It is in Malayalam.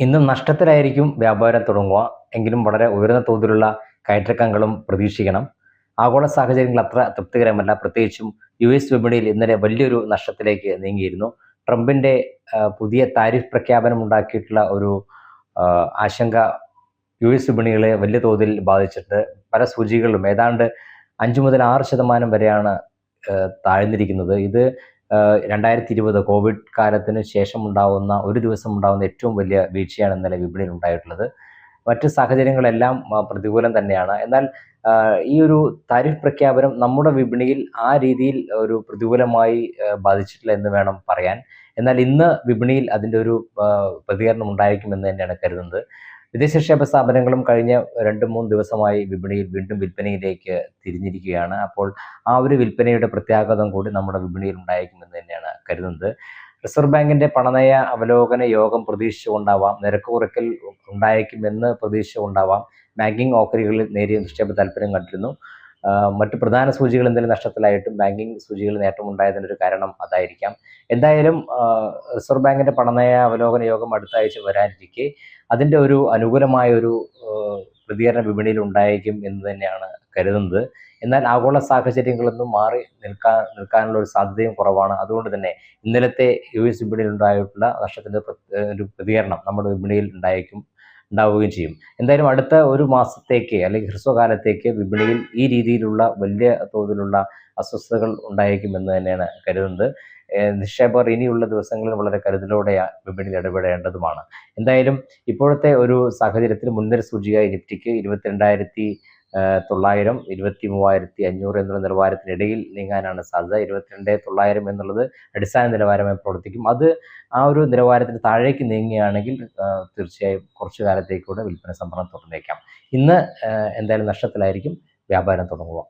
ഇന്നും നഷ്ടത്തിലായിരിക്കും വ്യാപാരം തുടങ്ങുക. എങ്കിലും വളരെ ഉയർന്ന തോതിലുള്ള കയറ്റിറക്കങ്ങളും പ്രതീക്ഷിക്കണം. ആഗോള സാഹചര്യങ്ങൾ അത്ര തൃപ്തികരമല്ല. പ്രത്യേകിച്ചും യു എസ് വിപണിയിൽ ഇന്നലെ വലിയൊരു നഷ്ടത്തിലേക്ക് നീങ്ങിയിരുന്നു. ട്രംപിന്റെ പുതിയ താരിഫ് പ്രഖ്യാപനം ഉണ്ടാക്കിയിട്ടുള്ള ഒരു ആശങ്ക യു എസ് വിപണികളെ വലിയ തോതിൽ ബാധിച്ചിട്ടുണ്ട്. പല സൂചികളിലും ഏതാണ്ട് അഞ്ച് മുതൽ ആറ് ശതമാനം വരെയാണ് താഴ്ന്നിരിക്കുന്നത്. ഇത് രണ്ടായിരത്തി ഇരുപത് കോവിഡ് കാലത്തിന് ശേഷം ഉണ്ടാകുന്ന ഒരു ദിവസം ഉണ്ടാകുന്ന ഏറ്റവും വലിയ വീഴ്ചയാണ് ഇന്നലെ വിപണിയിൽ ഉണ്ടായിട്ടുള്ളത്. മറ്റ് സാഹചര്യങ്ങളെല്ലാം പ്രതികൂലം തന്നെയാണ്. എന്നാൽ ഈ ഒരു താരിഫ് പ്രഖ്യാപനം നമ്മുടെ വിപണിയിൽ ആ രീതിയിൽ ഒരു പ്രതികൂലമായി ബാധിച്ചിട്ടില്ല എന്ന് വേണം പറയാൻ. എന്നാൽ ഇന്ന് വിപണിയിൽ അതിന്റെ ഒരു പ്രതികരണം ഉണ്ടായിരിക്കുമെന്ന് തന്നെയാണ് കരുതുന്നത്. വിദേശ നിക്ഷേപ സ്ഥാപനങ്ങളും കഴിഞ്ഞ രണ്ട് മൂന്ന് ദിവസമായി വിപണിയിൽ വീണ്ടും വിൽപ്പനയിലേക്ക് തിരിഞ്ഞിരിക്കുകയാണ്. അപ്പോൾ ആ ഒരു വിൽപ്പനയുടെ പ്രത്യാഘാതം കൂടി നമ്മുടെ വിപണിയിൽ ഉണ്ടായിരിക്കുമെന്ന് തന്നെയാണ് കരുതുന്നത്. റിസർവ് ബാങ്കിന്റെ പണനയ അവലോകന യോഗം പ്രതീക്ഷിച്ചുകൊണ്ടാവാം നിരക്ക് കുറയ്ക്കൽ ഉണ്ടായേക്കുമെന്ന് പ്രതീക്ഷിച്ചുകൊണ്ടാവാം ബാങ്കിങ് ഓഹരികളിൽ നേരിയ നിക്ഷേപ താല്പര്യം കണ്ടിരുന്നു. മറ്റ് പ്രധാന സൂചികൾ എന്തെങ്കിലും നഷ്ടത്തിലായിട്ടും ബാങ്കിങ് സൂചികൾ നേട്ടമുണ്ടായതിനൊരു കാരണം അതായിരിക്കാം. എന്തായാലും റിസർവ് ബാങ്കിന്റെ പണനയ അവലോകന യോഗം അടുത്ത ആഴ്ച വരാനിരിക്കെ അതിന്റെ ഒരു അനുകൂലമായ ഒരു പ്രതികരണ വിപണിയിൽ ഉണ്ടായേക്കും എന്ന് തന്നെയാണ് കരുതുന്നത്. എന്നാൽ ആഗോള സാഹചര്യങ്ങളൊന്നും മാറി നിൽക്കാൻ നിൽക്കാനുള്ള ഒരു സാധ്യതയും കുറവാണ്. അതുകൊണ്ട് തന്നെ ഇന്നലത്തെ യു എസ് വിപണിയിൽ ഉണ്ടായിട്ടുള്ള നഷ്ടത്തിന്റെ ഒരു പ്രതികരണം നമ്മുടെ വിപണിയിൽ ഉണ്ടായേക്കും ഉണ്ടാവുകയും ചെയ്യും. എന്തായാലും അടുത്ത ഒരു മാസത്തേക്ക് അല്ലെങ്കിൽ ഹ്രസ്വകാലത്തേക്ക് വിപണിയിൽ ഈ രീതിയിലുള്ള വലിയ തോതിലുള്ള അസ്വസ്ഥതകൾ ഉണ്ടായേക്കുമെന്ന് തന്നെയാണ് കരുതുന്നത്. നിക്ഷേപകർ ഇനിയുള്ള ദിവസങ്ങളിൽ വളരെ കരുതലോടെ വിപണിയിൽ ഇടപെടേണ്ടതുമാണ്. എന്തായാലും ഇപ്പോഴത്തെ ഒരു സാഹചര്യത്തിൽ മുൻനിര സൂചിക നിഫ്റ്റിക്ക് ഇരുപത്തിരണ്ടായിരത്തി തൊള്ളായിരം ഇരുപത്തി മൂവായിരത്തി അഞ്ഞൂറ് എന്നുള്ള നിലവാരത്തിനിടയിൽ നീങ്ങാനാണ് സാധ്യത. ഇരുപത്തിരണ്ട് തൊള്ളായിരം എന്നുള്ളത് അടിസ്ഥാന നിലവാരമായി പ്രവർത്തിക്കും അത് ആ ഒരു നിലവാരത്തിന് താഴേക്ക് നീങ്ങുകയാണെങ്കിൽ തീർച്ചയായും കുറച്ചു കാലത്തേക്കൂടെ വിൽപ്പന സംഭരണം തുടർന്നേക്കാം. ഇന്ന് എന്തായാലും നഷ്ടത്തിലായിരിക്കും. വ്യാപാരം തുടങ്ങുക.